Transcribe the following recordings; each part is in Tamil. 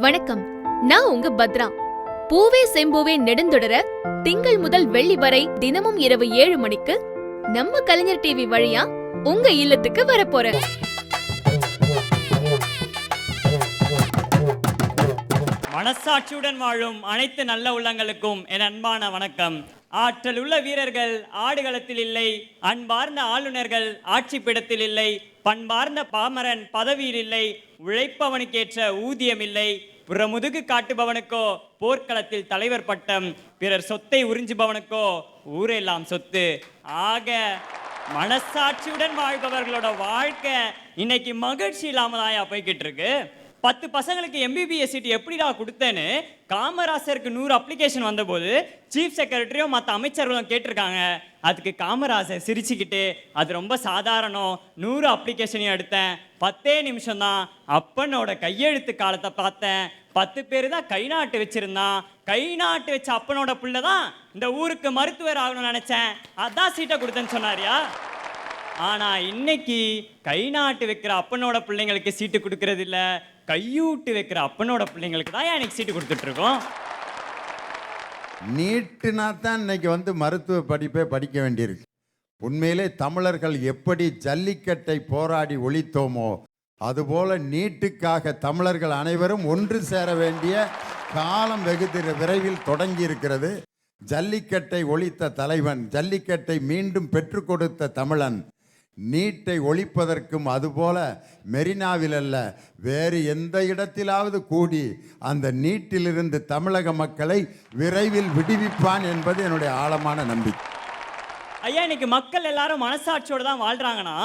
வணக்கம். நான் உங்க பத்ரா. பூவே செம்பூவே நெடுந்தொடர திங்கள் முதல் வெள்ளி வரை தினமும் இரவு ஏழு மணிக்கு நம்ம கலைஞர் டிவி வழியா உங்க இல்லத்துக்கு வரப்போறேன் மனசாட்சியுடன் வாழும் அனைத்து நல்ல உள்ளங்களுக்கும் என் அன்பான வணக்கம். ஆற்றல் உள்ள வீரர்கள் ஆடுகளத்தில் இல்லை அன்பார்ந்த ஆளுநர்கள் ஆட்சிப்பிடத்தில் இல்லை பண்பார்ந்த பாமரன் பதவியில் இல்லை உழைப்பவனுக்கேற்ற ஊதியம் இல்லை. புறமுதுகு காட்டுபவனுக்கோ போர்க்களத்தில் தலைவர் பட்டம் பிறர் சொத்தை உறிஞ்சுபவனுக்கோ ஊரெல்லாம் சொத்து. ஆக மனசாட்சியுடன் வாழ்பவர்களோட வாழ்க்கை இன்னைக்கு மகிழ்ச்சி இல்லாமல் தான் போய்கிட்டு இருக்கு? பத்து பசங்களுக்கு எம்பிபிஎஸ் சீட் எப்படிடா கொடுத்தேன்னு காமராசருக்கு நூறு அப்ளிகேஷன் வந்தபோது சீஃப் செக்ரட்டரியும் மற்ற அமைச்சர்களும் கேட்டிருக்காங்க. அதுக்கு காமராசர் சிரிச்சுக்கிட்டு அது ரொம்ப சாதாரணம். நூறு அப்ளிகேஷனையும் எடுத்தேன். பத்தே நிமிஷம் தான். அப்பனோட கையெழுத்து காலத்தை பார்த்தேன். பத்து பேர் தான் கை நாட்டு வச்சிருந்தான். கை நாட்டு வச்ச அப்பனோட பிள்ளை தான் இந்த ஊருக்கு மருத்துவர் ஆகணும்னு நினச்சேன். அதான் சீட்டை கொடுத்தேன்னு சொன்னாரியா? ஆனால் இன்னைக்கு கை நாட்டு வைக்கிற அப்பனோட பிள்ளைங்களுக்கு சீட்டு கொடுக்கறதில்ல கையூட்டு வைக்கிற அப்பனோட பிள்ளைங்களுக்கு தான் எனக்கு சீட்டு கொடுத்துட்ருக்கோம்? நீட்டுனா தான் இன்னைக்கு வந்து மருத்துவ படிப்பே படிக்க வேண்டியிருக்கு. உண்மையிலே தமிழர்கள் எப்படி ஜல்லிக்கட்டை போராடி ஒழித்தோமோ அதுபோல நீட்டுக்காக தமிழர்கள் அனைவரும் ஒன்று சேர வேண்டிய காலம் வெகு விரைவில் தொடங்கி இருக்கிறது ஜல்லிக்கட்டை ஒழித்த தலைவன் ஜல்லிக்கட்டை மீண்டும் பெற்றுக் கொடுத்த தமிழன் நீட்டை ஒழிப்பதற்கும் அதுபோல மெரினாவில் அல்ல வேறு எந்த இடத்திலாவது கூடி அந்த நீட்டிலிருந்து தமிழக மக்களை விரைவில் விடுவிப்பான் என்பது என்னுடைய ஆழமான நம்பிக்கை. ஐயா இன்னைக்கு மக்கள் எல்லாரும் மனசாட்சியோடு தான் வாழ்றாங்கன்னா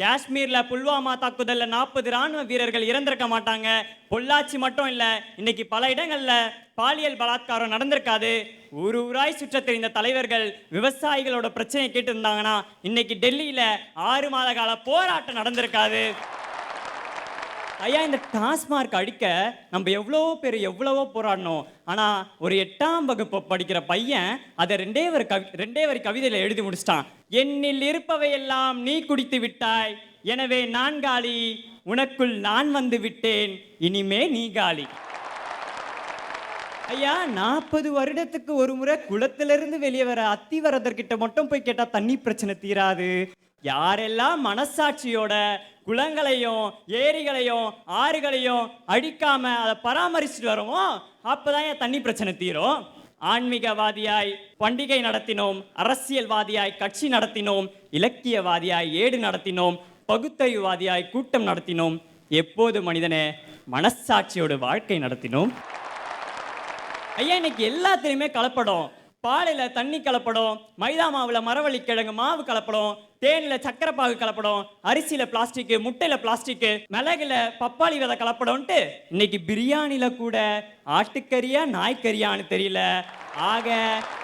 காஷ்மீர்ல புல்வாமா தாக்குதல்ல நாற்பது ராணுவ வீரர்கள் இறந்திருக்க மாட்டாங்க. பொள்ளாச்சி மட்டும் இல்ல இன்னைக்கு பல இடங்கள்ல பாலியல் பலாத்காரம் நடந்திருக்காது. ஊர் ஊராய் சுற்ற தெரிந்த தலைவர்கள் விவசாயிகளோட பிரச்சனையை கேட்டு இருந்தாங்கன்னா இன்னைக்கு டெல்லியில ஆறு மாத கால போராட்டம் நடந்திருக்காது. ஐயா இந்த டாஸ்மார்க் அடிக்க நம்ம எவ்வளோ பேர் எவ்வளவோ போராடணும் ஆனால் ஒரு எட்டாம் வகுப்பு படிக்கிற பையன் அதை ரெண்டே ஒரு கவி ரெண்டே வரி கவிதையில் எழுதி முடிச்சிட்டான். என்னில் இருப்பவையெல்லாம் நீ குடித்து விட்டாய். எனவே நான் காலி. உனக்குள் நான் வந்து விட்டேன். இனிமே நீ காலி. ஐயா நாற்பது வருடத்துக்கு ஒரு முறை குளத்திலிருந்து வெளியே வர அத்திவரதர்கிட்ட மட்டும் போய் கேட்டால் தண்ணி பிரச்சனை தீராது. யாரெல்லாம் மனசாட்சியோட குளங்களையும் ஏரிகளையும் ஆறுகளையும் அடிக்காம அதை பராமரிச்சுட்டு வருவோம் அப்பதான் என் தண்ணி பிரச்சனை தீரும். ஆன்மீகவாதியாய் பண்டிகை நடத்தினோம் அரசியல்வாதியாய் கட்சி நடத்தினோம் இலக்கியவாதியாய் ஏடு நடத்தினோம் பகுத்தறிவுவாதியாய் கூட்டம் நடத்தினோம். எப்போது மனிதனே மனசாட்சியோட வாழ்க்கை நடத்தினோம்? ஐயா இன்னைக்கு எல்லாத்துலேயுமே கலப்படம். பாலில் தண்ணி கலப்படம் மைதா மாவில் மரவள்ளி கிழங்கு மாவு கலப்படம் தேனில் சக்கரை பாகு கலப்படம் அரிசியில் பிளாஸ்டிக்கு முட்டையில் பிளாஸ்டிக்கு மிளகுல பப்பாளி விதை கலப்படம்ன்ட்டு இன்னைக்கு பிரியாணியில் கூட ஆட்டுக்கறியா நாய்க்கறியான்னு தெரியல. ஆக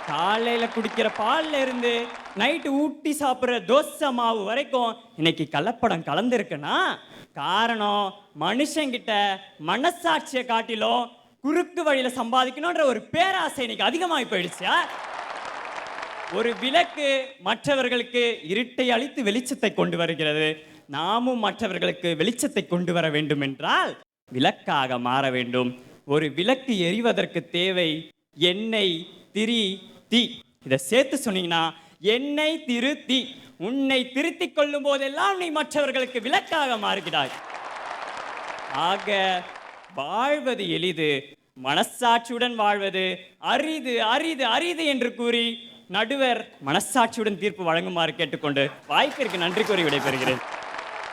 காலையில் குடிக்கிற பால்ல இருந்து நைட்டு ஊட்டி சாப்பிட்ற தோசை மாவு வரைக்கும் இன்னைக்கு கலப்படம் கலந்துருக்குன்னா காரணம் மனுஷங்கிட்ட மனசாட்சியை காட்டிலும் குறுக்கு வழியில் சம்பாதிக்கணுன்ற ஒரு பேராசை இன்னைக்கு அதிகமாகி போயிடுச்சா ஒரு விளக்கு மற்றவர்களுக்கு இருட்டை அழித்து வெளிச்சத்தை கொண்டு வருகிறது. நாமும் மற்றவர்களுக்கு வெளிச்சத்தை கொண்டு வர வேண்டும் என்றால் விளக்காக மாற வேண்டும். ஒரு விளக்கு எரிவதற்கு தேவை எண்ணெய் திரி தீ. இதை சேர்த்து சொன்னீங்கன்னா எண்ணெய் திருத்தி உன்னை திருத்தி கொள்ளும் போதெல்லாம் நீ மற்றவர்களுக்கு விளக்காக மாறுகிறாய். ஆக வாழ்வது எளிது மனசாட்சியுடன் வாழ்வது அரிது அரிது அரிது என்று கூறி நடுவர் மனசாட்சியுடன் தீர்ப்பு வழங்குமாறு கேட்டுக்கொண்டு வாய்ப்பிற்கு நன்றி கூறி விடைபெறுகிறேன்.